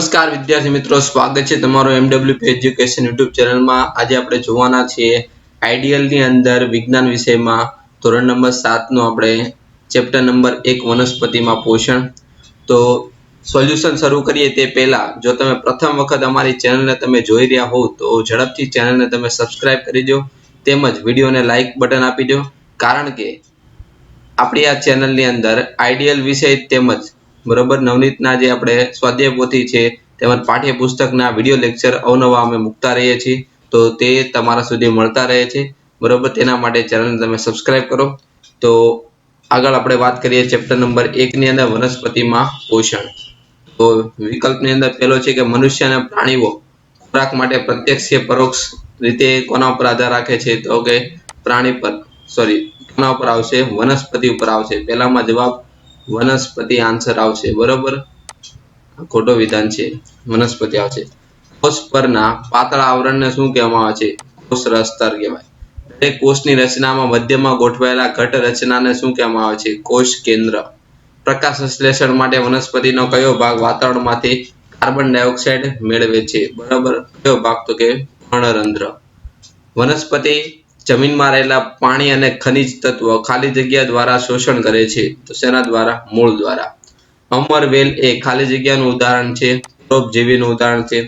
નમસ્કાર વિદ્યાર્થી મિત્રો, સ્વાગત છે તમારો એમડબ્લ્યુ એજ્યુકેશન યુટ્યુબ ચેનલમાં આજે આપણે જોવાના છીએ આઈડિયલની અંદર વિજ્ઞાન વિષયમાં ધોરણ નંબર સાતનો આપણે ચેપ્ટર નંબર એક વનસ્પતિમાં પોષણ. તો સોલ્યુશન શરૂ કરીએ તે પહેલાં, જો તમે પ્રથમ વખત અમારી ચેનલને તમે જોઈ રહ્યા હોવ, તો ઝડપથી ચેનલને તમે સબસ્ક્રાઇબ કરી દો, તેમજ વિડીયોને લાઇક બટન આપી દો. કારણ કે આપણી આ ચેનલની અંદર આઈડિયલ વિષય તેમજ બરોબર? નવનીતના જે આપણે સ્વાધ્યાય પોથી છે, તેમજ પાઠ્યપુસ્તકના વીડિયો લેક્ચર અવનવા અમે મૂકતા રહીએ છીએ. તો તે તમારા સુધી મળતા રહે છે. બરોબર? તેના માટે ચેનલને તમે સબસ્ક્રાઇબ કરો. તો આગળ આપણે વાત કરીએ ચેપ્ટર નંબર એકની અંદર, વનસ્પતિમાં પોષણ. તો વિકલ્પની અંદર પહેલો છે કે મનુષ્ય અને પ્રાણીઓ ખોરાક માટે પ્રત્યક્ષ કે પરોક્ષ રીતે કોના ઉપર આધાર રાખે છે? તો કે પ્રાણી પર સોરી કોના ઉપર આવશે? વનસ્પતિ ઉપર આવશે. પહેલામાં જવાબ વનસ્પતિ આન્સર આવશે, બરોબર? ખોટો વિધાન છે, વનસ્પતિ આવશે. કોષ પરના પાતળા આવરણને શું કહેવામાં આવે છે? કોષ રસ્તર કહેવાય. દરેક કોષની રચનામાં મધ્યમાં ગોઠવાયેલા ઘટ રચનાને શું કહેવામાં આવે છે? કોષ કેન્દ્ર. પ્રકાશ સંશ્લેષણ માટે વનસ્પતિનો કયો ભાગ વાતાવરણમાંથી કાર્બન ડાયોક્સાઇડ મેળવે છે? બરાબર? કયો ભાગ તો કે પર્ણરંધ્ર વનસ્પતિ જમીનમાં રહેલા પાણી અને ખનિજ તત્વો ખાલી જગ્યા દ્વારા શોષણ કરે છે. તો શેના દ્વારા, મૂળ દ્વારા. અમર વેલ એ ખાલી જગ્યાનું ઉદાહરણ છે. પરોપજીવીનું ઉદાહરણ છે.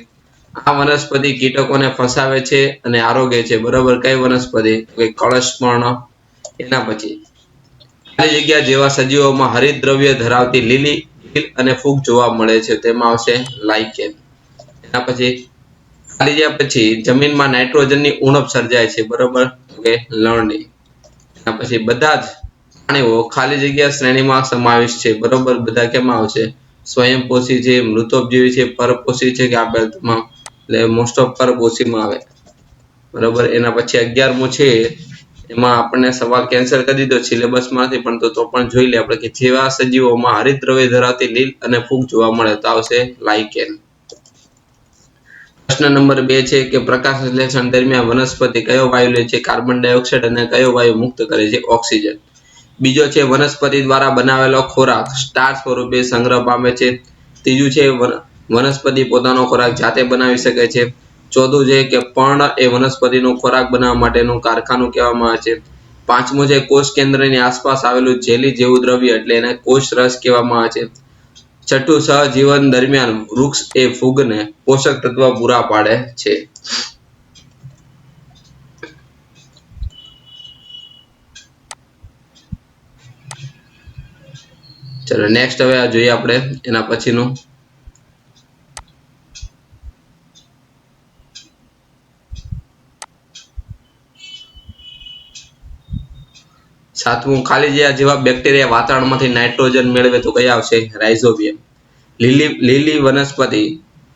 આ વનસ્પતિ કીટકોને ફસાવે છે અને આરોગે છે. બરાબર, કઈ વનસ્પતિ? કળશપર્ણ એના પછી. ખાલી જગ્યા જેવા સજીવોમાં હરિતદ્રવ્ય ધરાવતી લીલી અને ફૂગ જોવા મળે છે. તેમાં આવશે લાઇકેન. એના પછી ખાલી જગ્યા પછી જમીનમાં નાઇટ્રોજનની ઉણપ સર્જાય છે, બરોબર? કે લણણી. એના પછી બધા જ પ્રાણીઓ ખાલી જગ્યા શ્રેણીમાં સમાવેશ છે, બરોબર? બધા કેમાં આવશે? સ્વયંપોષી છે, મૃતોપજીવી છે, પરપોષી છે કે આ બધા એટલે મોસ્ટ ઓફ પરપોષીમાં આવે. બરોબર? એના પછી અગિયારમું છે, એમાં આપણને સવાલ કેન્સલ કરી દીધો સિલેબસમાંથી, પણ તો તો પણ જોઈ લે આપણે કે જેવા સજીવોમાં હરિતદ્રવ્ય ધરાવતી લીલ અને ફૂગ જોવા મળે તો આવશે લાઇકેન. પ્રશ્ન નંબર બે છે કે પ્રકાશ સંશ્લેષણ દરમિયાન વનસ્પતિ કયો વાયુ લે છે? કાર્બન ડાયોક્સાઇડ અને કયો વાયુ મુક્ત કરે છે? ઓક્સિજન. બીજો છે, વનસ્પતિ દ્વારા બનાવેલો ખોરાક સ્ટાર સ્વરૂપે સંગ્રહ પામે છે. ત્રીજું છે વનસ્પતિ પોતાનો ખોરાક જાતે બનાવી શકે છે. ચોથું છે કે પર્ણ એ વનસ્પતિનો ખોરાક બનાવવા માટેનું કારખાનું કહેવામાં આવે છે. પાંચમું છે કોષ કેન્દ્રની આસપાસ આવેલું જેલી જેવું દ્રવ્ય એટલે એને કોષ રસ કહેવામાં આવે છે. છઠ્ઠું સહજીવન દરમિયાન વૃક્ષ એ ફૂગને પોષક તત્વ પૂરા પાડે છે. ચલો નેક્સ્ટ હવે આ જોઈએ આપણે એના પછીનું. સાતમું ખાલી જગ્યા જેવા બેક્ટેરિયા વાતાવરણમાંથી નાઇટ્રોજન મેળવે તો કયા આવશે? રાઇઝોબિયમ લીલી લીલી વનસ્પતિ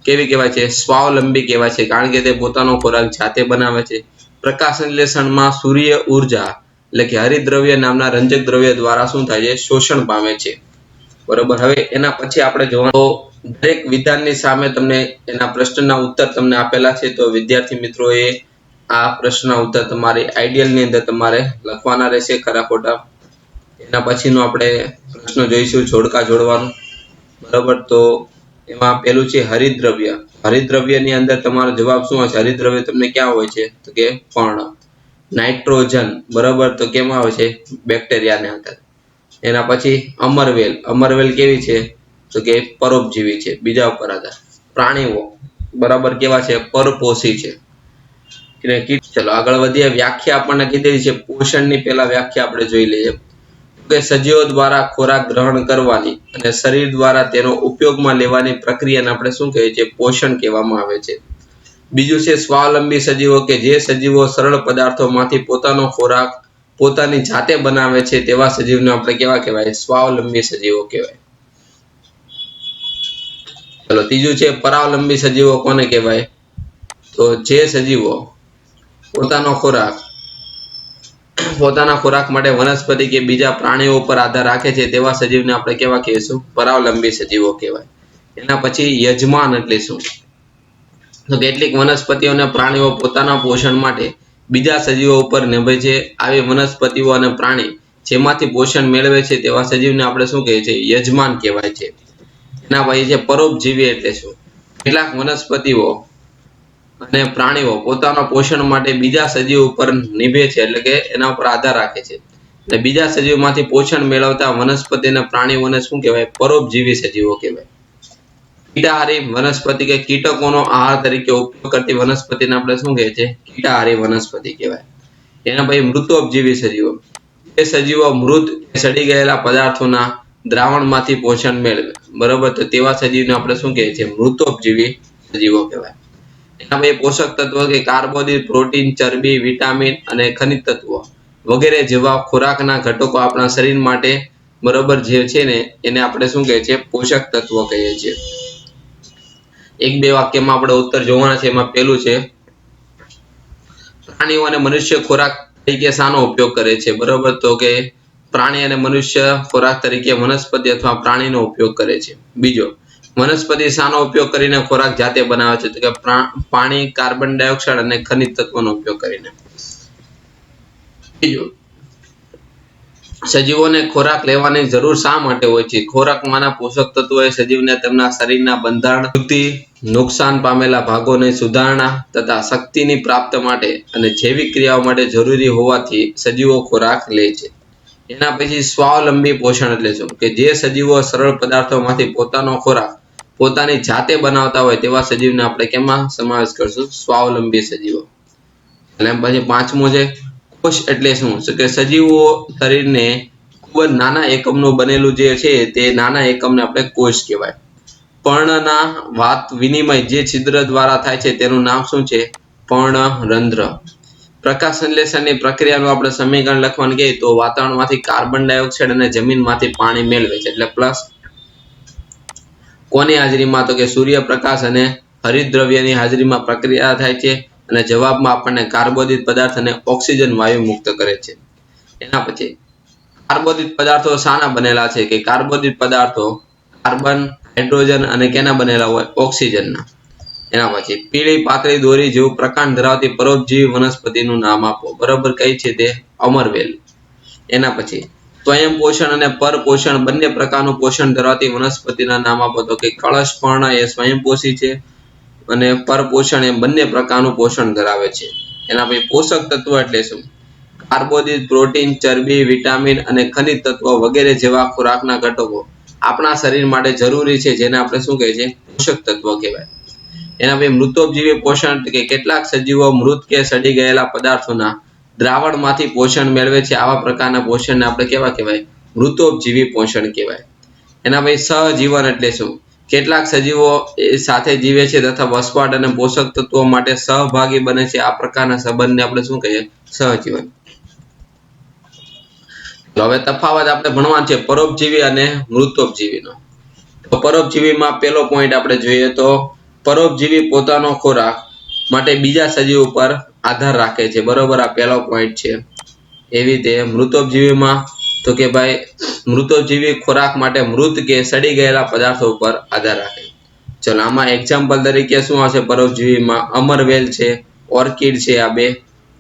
કેવી કહેવાય છે? સ્વાવલંબી કહેવાય છે, કારણ કે તે પોતાનો ખોરાક જાતે બનાવે છે. પ્રકાશ સંશ્લેષણમાં સૂર્ય ઊર્જા એટલે કે હરિદ્રવ્ય નામના રંજક દ્રવ્ય દ્વારા શું થાય છે? શોષણ પામે છે. બરોબર? હવે એના પછી આપણે જોવાનું. દરેક વિધાનની સામે તમને એના પ્રશ્નના ઉત્તર તમને આપેલા છે. તો વિદ્યાર્થી મિત્રોએ આ પ્રશ્નના ઉત્તર તમારી આઈડિયલની અંદર તમારે લખવાના રહેશે ખરા ખોટા. એના પછીનો આપણે પ્રશ્ન જોઈશું, જોડકા જોડવાનું. બરાબર, તો એમાં પેલું છે હરિદ્રવ્ય. હરિદ્રવ્યની અંદર તમારો જવાબ શું હશે? હરિદ્રવ્ય તમને ક્યાં હોય છે? તો કે પર્ણ નાઇટ્રોજન. બરાબર, તો કેમાં આવે છે? બેક્ટેરિયાની અંદર. એના પછી અમરવેલ. અમરવેલ કેવી છે? તો કે પરોપજીવી છે. બીજા ઉપર આધાર. પ્રાણીઓ. બરાબર કેવા છે? પરપોષી છે. ચલો, આગળ વધીએ. વ્યાખ્યા આપણને કીધેલી છે, પોષણની પહેલા વ્યાખ્યા આપણે જોઈ લઈએ. કે સજીવો દ્વારા ખોરાક ગ્રહણ કરવાની અને શરીર દ્વારા તેનો ઉપયોગમાં લેવાની પ્રક્રિયાને આપણે શું કહીએ છીએ? પોષણ કહેવામાં આવે છે. બીજું છે, સ્વાવલંબી સજીવો કે જે સજીવો સરળ પદાર્થોમાંથી પોતાનો ખોરાક પોતાની જાતે બનાવે છે, તેવા સજીવને આપણે કેવા કહેવાય? સ્વાવલંબી સજીવો કહેવાય. ચલો, ત્રીજું છે, પરાવલંબી સજીવો કોને કહેવાય? તો જે સજીવો પોતાનો ખોરાક. પોતાના ખોરાક માટે વનસ્પતિ કે બીજા પ્રાણીઓ પર આધાર રાખે છે તેવા સજીવને આપણે કેવા કહીશું? પરાવલંબી સજીવો કહેવાય. એના પછી યજમાન એટલે શું? તો કેટલીક વનસ્પતિઓ અને પ્રાણીઓ પોતાના પોષણ માટે બીજા સજીવો ઉપર નિર્ભર છે. આવી વનસ્પતિઓ અને પ્રાણી જેમાંથી પોષણ મેળવે છે તેવા સજીવને આપણે શું કહીએ છીએ? યજમાન કહેવાય છે. એના પછી છે પરોપજીવી એટલે શું? કેટલાક વનસ્પતિઓ અને પ્રાણીઓ પોતાના પોષણ માટે બીજા સજીવ ઉપર નિભે છે, એટલે કે એના ઉપર આધાર રાખે છે. અને બીજા સજીવમાંથી પોષણ મેળવતા વનસ્પતિ અને પ્રાણીઓને શું કહેવાય? પરોપજીવી સજીવો કહેવાય. કીટાહારી વનસ્પતિ કે કીટકોનો આહાર તરીકે ઉપયોગ કરતી વનસ્પતિને આપણે શું કહે છે કીટાહારી વનસ્પતિ કહેવાય. એના પછી મૃતોપજીવી સજીવો. એ સજીવો મૃત સડી ગયેલા પદાર્થોના દ્રાવણમાંથી પોષણ મેળવે. બરોબર? તો તેવા સજીવને આપણે શું કહીએ છીએ? મૃતોપજીવી સજીવો કહેવાય. એના એ પોષક તત્વો કે કાર્બોદિત, પ્રોટીન, ચરબી, વિટામિન અને ખનિજ તત્વો વગેરે જેવા ખોરાકના ઘટકો આપણા શરીર માટે બરોબર જે છે ને, એને આપણે શું કહે છે? પોષક તત્વો કહીએ છીએ. એક બે વાક્યમાં આપણે ઉત્તર જોવાના છે, એમાં પહેલું છે, પ્રાણીઓ અને મનુષ્ય ખોરાક તરીકે શાનો ઉપયોગ કરે છે. બરોબર? તો કે પ્રાણી અને મનુષ્ય ખોરાક તરીકે વનસ્પતિ અથવા પ્રાણીનો ઉપયોગ કરે છે. બીજો વનસ્પતિ શાનો ઉપયોગ કરીને ખોરાક જાતે બનાવે છે. તો કે પાણી, કાર્બન ડાયોક્સાઇડ અને ખનિજ તત્વોનો ઉપયોગ કરીને. બીજું, સજીવોને ખોરાક લેવાની જરૂર શા માટે હોય છે? ખોરાકમાંના પોષક તત્વો એ સજીવને તેમના શરીરના બંધારણ નુકસાન પામેલા ભાગોને સુધારણા તથા શક્તિની પ્રાપ્ત માટે અને જૈવિક ક્રિયાઓ માટે જરૂરી હોવાથી સજીવો ખોરાક લે છે. એના પછી સ્વાવલંબી પોષણ એટલે શું? કે જે સજીવો સરળ પદાર્થોમાંથી પોતાનો ખોરાક પોતાની જાતે બનાવતા હોય તેવા સજીવને આપણે કેમાં સમાવેશ કરશું? સ્વાવલંબી સજીવો. એટલે પછી પાંચમો છે કોષ એટલે શું? કે સજીવો શરીરને ખૂબ જ નાના એકમનું બનેલું જે છે તે નાના એકમને આપણે કોષ કહેવાય. પર્ણના વાત વિનિમય જે છિદ્ર દ્વારા થાય છે તેનું નામ શું છે? પર્ણ રંધ્ર પ્રકાશ સંશ્લેષણની પ્રક્રિયાનું આપણે સમીકરણ લખવાનું કહીએ તો વાતાવરણમાંથી કાર્બન ડાયોક્સાઇડ અને જમીનમાંથી પાણી મેળવે છે. એટલે પ્લસ કોની હાજરીમાં? તો કે સૂર્યપ્રકાશ અને હરિતદ્રવ્યની હાજરીમાં પ્રક્રિયા થાય છે અને જવાબમાં આપણને કાર્બોદિત પદાર્થ અને ઓક્સિજન વાયુ મુક્ત કરે છે. એના પછી, કાર્બોદિત પદાર્થો શાના બનેલા છે? કે કાર્બોદિત પદાર્થો કાર્બન, હાઇડ્રોજન અને કેના બનેલા હોય? ઓક્સિજનના. એના પછી, પીળી પાતળી દોરી જેવું પ્રકાંડ ધરાવતી પરોપજીવી વનસ્પતિનું નામ આપો. બરાબર કઈ છે તે અમરવેલ. એના પછી સ્વયં પોષણ અને પરપોષણ બંને પ્રકારનું પોષણ ધરાવતી વનસ્પતિના નામ આપો તો કે કળશપર્ણ એ સ્વયંપોષી છે અને પરપોષણ એ બંને પ્રકારનું પોષણ ધરાવે છે. એના પછી પોષક તત્વ એટલે શું? કાર્બોદિત પ્રોટીન, ચરબી, વિટામિન અને ખનિજ તત્વ વગેરે જેવા ખોરાકના ઘટકો આપણા શરીર માટે જરૂરી છે જેને આપણે શું કહે છે પોષક તત્વ કહેવાય. એના પછી મૃતોપજીવી પોષણ કે કેટલાક સજીવો મૃત કે સડી ગયેલા પદાર્થોના દ્રાવણમાંથી પોષણ મેળવે છે. આવા પ્રકારના પોષણને આપણે કેવા કહેવાય? મૃતોપજીવી પોષણ કહેવાય. એના પછી સહજીવન એટલે શું? કેટલાક સજીવો સાથે જીવે છે તથા વસવાટ અને પોષક તત્વો માટે સહભાગી બને છે. આ પ્રકારના સંબંધને આપણે શું કહીએ? સહજીવન. તો હવે તફાવત આપણે ભણવાનો છે. પરોપજીવી અને મૃતોપજીવીનો. તો પરોપજીવીમાં પેલો પોઈન્ટ આપણે જોઈએ તો, પરોપજીવી પોતાનો ખોરાક માટે બીજા સજીવ ઉપર આધાર રાખે છે. બરોબર, આ પહેલો પોઈન્ટ છે. એવી રીતે મૃતોપજીવીમાં, તો કે ભાઈ, મૃતોપજીવી ખોરાક માટે મૃત કે સડી ગયેલા પદાર્થો ઉપર આધાર રાખે. ચલો, આમાં એક્ઝામ્પલ તરીકે શું આવશે? પરોપજીવીમાં અમરવેલ છે, ઓર્કિડ છે આ બે.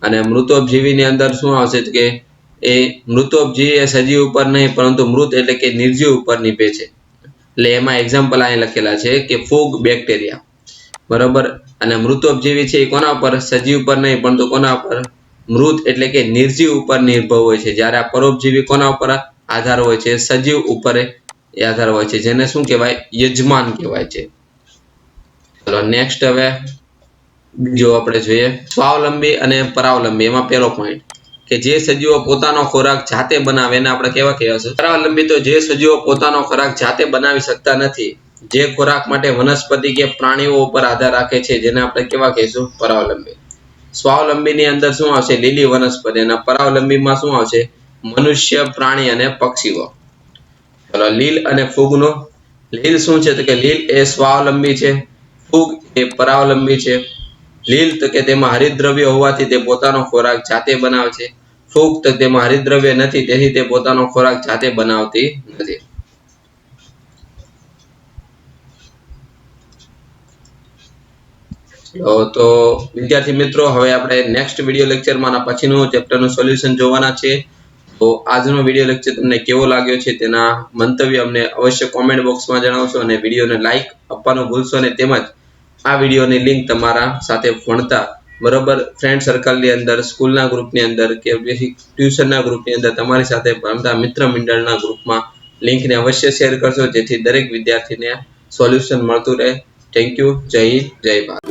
અને મૃતોપજીવીની અંદર શું આવશે? કે એ મૃતોપજીવી એ સજીવ ઉપર નહીં, પરંતુ મૃત એટલે કે નિર્જીવ ઉપર નીપે છે. એટલે એમાં એક્ઝામ્પલ અહીં લખેલા છે કે ફૂગ બેક્ટેરિયા. બરોબર? અને મૃતોપજીવી છે એ કોના ઉપર? સજીવ ઉપર નહીં પરંતુ કોના ઉપર? મૃત એટલે કે નિર્જીવ ઉપર નિર્ભર હોય છે. જ્યારે આ પરોપજીવી કોના ઉપર આધાર હોય છે? સજીવ ઉપર આધાર હોય છે. જેને શું કહેવાય? યજમાન કહેવાય છે. ચલો નેક્સ્ટ હવે બીજો આપણે જોઈએ. સ્વાવલંબી અને પરાવલંબી. એમાં પહેલો પોઈન્ટ કે જે સજીવો પોતાનો ખોરાક જાતે બનાવે, એને આપણે કેવા કહેવા છે પરાવલંબી તો જે સજીવો પોતાનો ખોરાક જાતે બનાવી શકતા નથી. જે ખોરાક માટે વનસ્પતિ કે પ્રાણીઓ ઉપર આધાર રાખે છે, જેને આપણે કેવા કહીશું? પરાવલંબી. સ્વાવલંબીની અંદર શું આવશે? લીલી વનસ્પતિ. અને પરાવલંબીમાં શું આવશે? મનુષ્ય, પ્રાણી અને પક્ષીઓ. ચલો, લીલ અને ફૂગનો. લીલ શું છે? તો કે લીલ એ સ્વાવલંબી છે. ફૂગ એ પરાવલંબી છે. લીલ તો કે તેમાં હરિદ્રવ્ય હોવાથી તે પોતાનો ખોરાક જાતે બનાવે છે. ફૂગ તો તેમાં હરિદ્રવ્ય નથી, તેથી તે પોતાનો ખોરાક જાતે બનાવતી નથી. તો વિદ્યાર્થી મિત્રો, હવે આપણે નેક્સ્ટ વીડિયો લેક્ચરમાં પછીનું ચેપ્ટરનું સોલ્યુશન જોવાના છે. તો આજનો વીડિયો લેક્ચર તમને કેવો લાગ્યો છે તેના મંતવ્ય અમને અવશ્ય કોમેન્ટ બોક્સમાં જણાવશો અને વિડીયોને લાઇક આપવાનું ભૂલશો અને તેમજ આ વિડીયોની લિંક તમારા સાથે ભણતા બરોબર ફ્રેન્ડ સર્કલની અંદર સ્કૂલના ગ્રુપની અંદર કે પછી ટ્યુશનના ગ્રુપની અંદર તમારી સાથે ભણતા મિત્ર મંડળના ગ્રુપમાં લિંકને અવશ્ય શેર કરશો જેથી દરેક વિદ્યાર્થીને સોલ્યુશન મળતું રહે. થેન્ક યુ જય હિન્દ, જય ભારત.